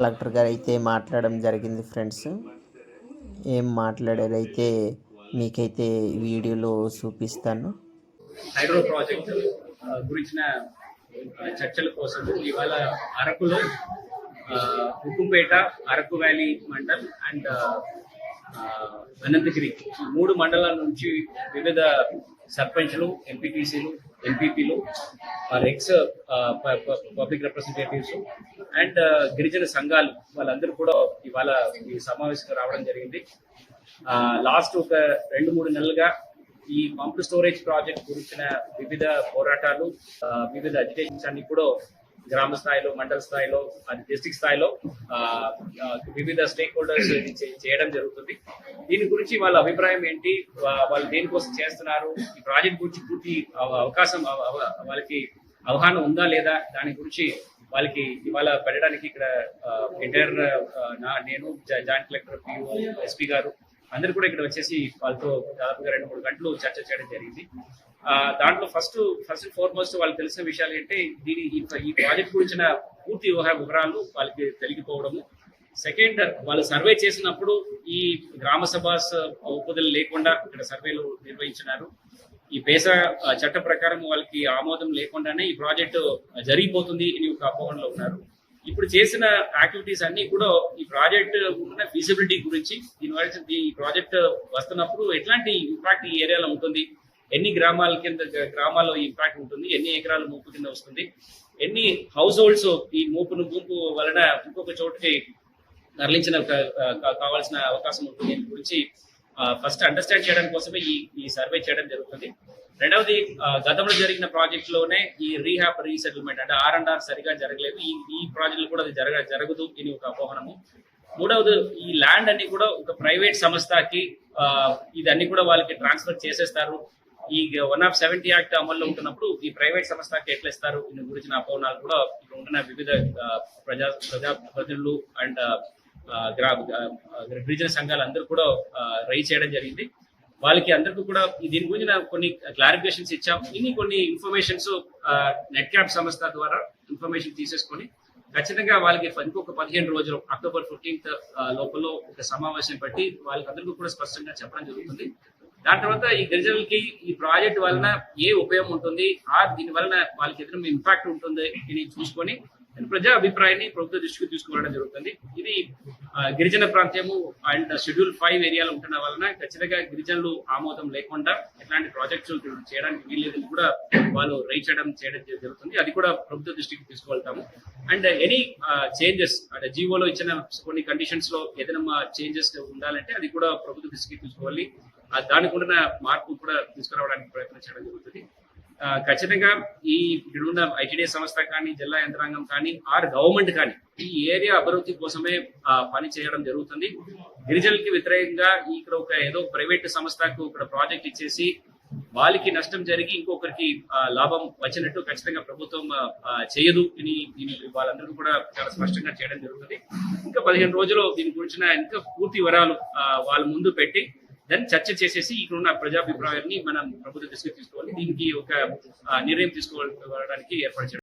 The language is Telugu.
కలెక్టర్ గారు అయితే మాట్లాడడం జరిగింది ఫ్రెండ్స్. ఏం మాట్లాడారైతే మీకైతే వీడియోలో చూపిస్తాను. హైడ్రో ప్రాజెక్ట్ గురించిన చర్చల కోసం ఇవాళ అరకులో ఉప్పుపేట ఉక్కుపేట అరకు వ్యాలీ మండల్ అండ్ అనంతగిరి మూడు మండలాల నుంచి వివిధ సర్పంచ్లు ఎంపీటీసీలు ఎంపీపీలు వారి ఎక్స్ పబ్లిక్ రిప్రజెంటేటివ్స్ అండ్ గిరిజన సంఘాలు వాళ్ళందరూ కూడా ఇవాళ ఈ సమావేశంగా రావడం జరిగింది. లాస్ట్ ఒక రెండు మూడు నెలలుగా ఈ పంప్ స్టోరేజ్ ప్రాజెక్ట్ గురించిన వివిధ పోరాటాలు వివిధ అజిటేషన్స్ అన్ని కూడా గ్రామ స్థాయిలో మండల స్థాయిలో అది డిస్ట్రిక్ట్ స్థాయిలో వివిధ స్టేక్ హోల్డర్స్ చేయడం జరుగుతుంది. దీని గురించి వాళ్ళ అభిప్రాయం ఏంటి? వాళ్ళు దేనికోసం చేస్తున్నారు? ఈ ప్రాజెక్ట్ గురించి పూర్తి అవకాశం వాళ్ళకి అవగాహన ఉందా లేదా? దాని గురించి వాళ్ళకి ఇవాళ పెట్టడానికి ఇక్కడ ఎంటైర్ నా నేను జాయింట్ కలెక్టర్ పిఓ ఎస్పీ గారు అందరు కూడా ఇక్కడ వచ్చేసి వాళ్ళతో దాదాపుగా రెండు మూడు గంటలు చర్చ చేయడం జరిగింది. దాంట్లో ఫస్ట్ ఫస్ట్ ఫార్మోస్ట్ వాళ్ళు తెలిసిన విషయాలు ఏంటి దీని ఈ- ప్రాజెక్ట్ గురించిన పూర్తి వివరాలు వాళ్ళకి తెలియకపోవడము. సెకండ్ వాళ్ళు సర్వే చేసినప్పుడు ఈ గ్రామ సభాస్ ఉపదులు లేకుండా ఇక్కడ సర్వేలు నిర్వహించినారు. ఈ పేస చట్ట ప్రకారం వాళ్ళకి ఆమోదం లేకుండానే ఈ ప్రాజెక్టు జరిగిపోతుంది అని ఒక అపోహంలో ఉన్నారు. ఇప్పుడు చేసిన యాక్టివిటీస్ అన్ని కూడా ఈ ప్రాజెక్ట్ ఉన్న ఫీజిబిలిటీ గురించి దీనివల్ల ఈ ప్రాజెక్ట్ వస్తున్నప్పుడు ఎట్లాంటి ఇంపాక్ట్ ఈ ఏరియాలో ఉంటుంది? ఎన్ని గ్రామాల కింద గ్రామాల్లో ఈ ఇంపాక్ట్ ఉంటుంది ఎన్ని ఎకరాల మూపు కింద వస్తుంది ఎన్ని హౌస్ హోల్డ్స్ ఈ మూపును మూపు వలన ఇంకొక చోటుకి తరలించిన కావాల్సిన అవకాశం ఉంటుంది. దీని గురించి ఫస్ట్ అండర్స్టాండ్ చేయడం కోసమే ఈ ఈ సర్వే చేయడం జరుగుతుంది. రెండవది గతంలో జరిగిన ప్రాజెక్ట్లోనే ఈ రీహాబ్ రీసెటిల్మెంట్ అంటే ఆర్ అండ్ ఆర్ సరిగా జరగలేదు. ఈ ఈ ప్రాజెక్ట్ కూడా అది జరగ జరగదు ఇది ఒక అపోహనము మూడవది ఈ ల్యాండ్ అన్ని కూడా ఒక ప్రైవేట్ సంస్థకి ఇది అన్ని కూడా వాళ్ళకి ట్రాన్స్ఫర్ చేసేస్తారు. ఈ వన్ ఆఫ్ సెవెంటీ యాక్ట్ అమల్లో ఉంటున్నప్పుడు ఈ ప్రైవేట్ సంస్థకి ఎట్లా ఇస్తారు దీని గురించిన అపోహనాలు కూడా ఇక్కడ ఉంటున్న వివిధ ప్రజా ప్రజా ప్రతినిధులు అండ్ గ్రా గిరిజన సంఘాలు అందరూ కూడా రైజ్ చేయడం జరిగింది. వాళ్ళకి అందరికీ కూడా దీని గురించి నాకు కొన్ని క్లారిఫికేషన్స్ ఇచ్చాం. ఇన్ని కొన్ని ఇన్ఫర్మేషన్స్ నెట్ క్యాప్ సంస్థ ద్వారా ఇన్ఫర్మేషన్ తీసేసుకొని ఖచ్చితంగా వాళ్ళకి ఇంకొక పదిహేను రోజులు అక్టోబర్ ఫిఫ్టీన్త్ లోపల ఒక సమావేశం పెట్టి వాళ్ళకి అందరికీ కూడా స్పష్టంగా చెప్పడం జరుగుతుంది. దాని తర్వాత ఈ గిరిజనులకి ఈ ప్రాజెక్ట్ వలన ఏ ఉపయోగం ఉంటుంది? ఆ దీని వలన వాళ్ళకి ఎదురు ఇంపాక్ట్ ఉంటుంది? ఇది చూసుకొని ప్రజా అభిప్రాయాన్ని ప్రభుత్వ దృష్టికి తీసుకురావడం జరుగుతుంది. ఇది ఆ, గిరిజన ప్రాంతము అండ్ షెడ్యూల్ ఫైవ్ ఏరియాలో ఉంటున్న వలన ఖచ్చితంగా గిరిజనులు ఆమోదం లేకుండా ఎట్లాంటి ప్రాజెక్ట్స్ చేయడానికి వీల్లేదని కూడా వాళ్ళు రైట్ చేయడం చేయడం జరుగుతుంది. అది కూడా ప్రభుత్వ దృష్టికి తీసుకువెళ్తాము. అండ్ ఎనీ చేంజెస్ అంటే జీవోలో ఇచ్చిన కొన్ని కండిషన్స్లో ఏదైనా చేంజెస్ ఉండాలంటే అది కూడా ప్రభుత్వ దృష్టికి తీసుకోవాలి. దానికి ఉన్న మార్పు కూడా తీసుకురావడానికి ప్రయత్నం చేయడం జరుగుతుంది ఖచ్చితంగా ఈ ఇక్కడున్న ఐటీడీ సంస్థ కానీ జిల్లా యంత్రాంగం కానీ ఆర్ గవర్నమెంట్ కానీ ఈ ఏరియా అభివృద్ధి కోసమే ఆ, పని చేయడం జరుగుతుంది. గిరిజనులకి వ్యతిరేకంగా ఇక్కడ ఒక ఏదో ప్రైవేట్ సంస్థకు ఇక్కడ ప్రాజెక్ట్ ఇచ్చేసి వాళ్ళకి నష్టం జరిగి ఇంకొకరికి లాభం వచ్చినట్టు ఖచ్చితంగా ప్రభుత్వం చేయదు అని దీని వాళ్ళందరూ కూడా చాలా స్పష్టంగా చేయడం జరుగుతుంది. ఇంకా పదిహేను రోజులు దీని గురించిన ఇంకా పూర్తి వివరాలు వాళ్ళ ముందు పెట్టి దాన్ని చర్చ చేసేసి ఇక్కడ ఉన్న ప్రజాభిప్రాయాన్ని మనం ప్రభుత్వ దృష్టికి తీసుకోవాలి. దీనికి ఒక నిర్ణయం తీసుకోవడానికి ఏర్పాటు